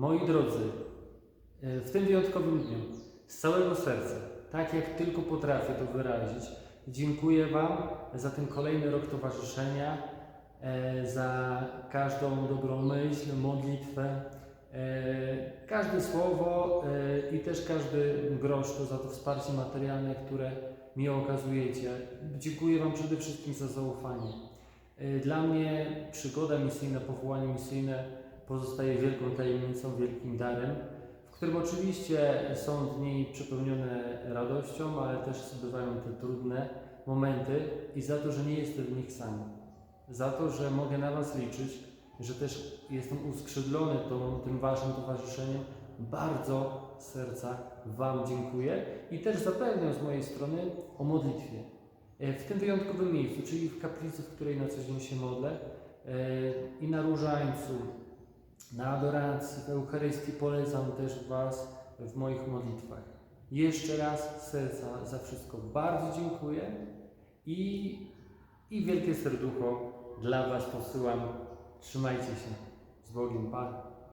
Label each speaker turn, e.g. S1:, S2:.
S1: Moi drodzy, e, w tym wyjątkowym dniu, z całego serca, tak jak tylko potrafię to wyrazić, dziękuję Wam za ten kolejny rok towarzyszenia, e, za każdą dobrą myśl, modlitwę, e, każde słowo i też każdy grosz to za to wsparcie materialne, które mi okazujecie. Dziękuję Wam przede wszystkim za zaufanie. Dla mnie przygoda misyjna, powołanie misyjne pozostaje wielką tajemnicą, wielkim darem, w którym oczywiście są dni przepełnione radością, ale też bywają te trudne momenty i za to, że nie jestem w nich sam. Za to, że mogę na Was liczyć, że też jestem uskrzydlony tą, tym Waszym towarzyszeniem. Bardzo serca Wam dziękuję i też zapewniam z mojej strony o modlitwie. E, W tym wyjątkowym miejscu, czyli w kaplicy, w której na co dzień się modlę e, i na różańcu, na adoracji, w Eucharystii polecam też Was w moich modlitwach. Jeszcze raz serca za wszystko bardzo dziękuję i, i wielkie serducho dla Was posyłam. Trzymajcie się. Z Bogiem, Pan.